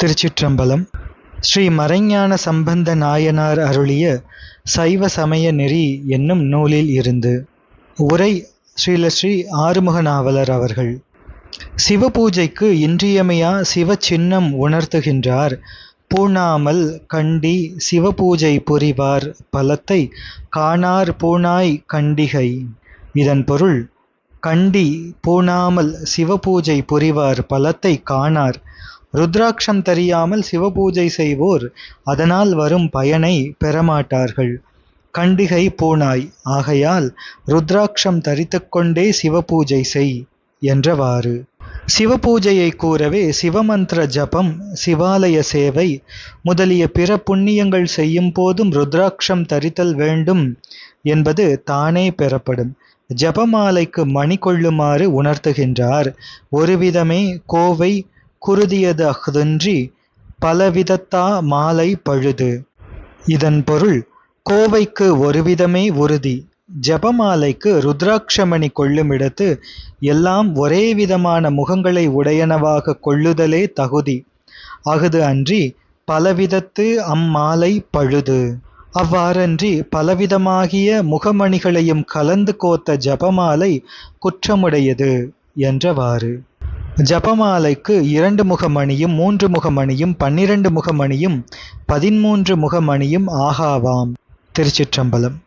திருச்சிற்றம்பலம். ஸ்ரீ மறைஞான சம்பந்த நாயனார் அருளிய சைவ சமய நெறி என்னும் நூலில் இருந்து. உரை ஸ்ரீல ஸ்ரீ ஆறுமுக நாவலர் அவர்கள். சிவபூஜைக்கு இன்றியமையா சிவ சின்னம் உணர்த்துகின்றார். பூணாமல் கண்டி சிவபூஜை புரிவார் பலத்தை காணார் பூணாய் கண்டிகை. இதன் பொருள் கண்டி பூணாமல் சிவபூஜை புரிவார் பலத்தை காணார் ருத்ராட்சம் தெரியாமல் சிவபூஜை செய்வோர் அதனால் வரும் பயனை பெறமாட்டார்கள். கண்டிகை பூனாய் ஆகையால் ருத்ராட்சம் தரித்துக்கொண்டே சிவபூஜை செய் என்றவாறு. சிவபூஜையை கூறவே சிவமந்திர ஜபம் சிவாலய சேவை முதலிய பிற புண்ணியங்கள் செய்யும் போதும் ருத்ராட்சம் தரித்தல் வேண்டும் என்பது தானே பெறப்படும். ஜபமாலைக்கு மணி கொள்ளுமாறு உணர்த்துகின்றார். ஒருவிதமே கோவை குருதியது அஃதன்றி பலவிதத்தா மாலை பழுது. இதன் பொருள் கோவைக்கு ஒருவிதமே உறுதி. ஜபமாலைக்கு ருத்ராட்சமணி கொள்ளுமிடத்து எல்லாம் ஒரே விதமான முகங்களை உடையனவாக கொள்ளுதலே தகுதி. அஃது அன்றி பலவிதத்து அம்மாலை பழுது. அவ்வாறன்றி பலவிதமாகிய முகமணிகளையும் கலந்து கோத்த ஜபமாலை குற்றமுடையது என்றவாறு. ஜபமாலைக்கு இரண்டு முகமணியும் மூன்று முகமணியும் பன்னிரண்டு முகமணியும் பதிமூன்று முகமணியும் ஆகாவாம். திருச்சிற்றம்பலம்.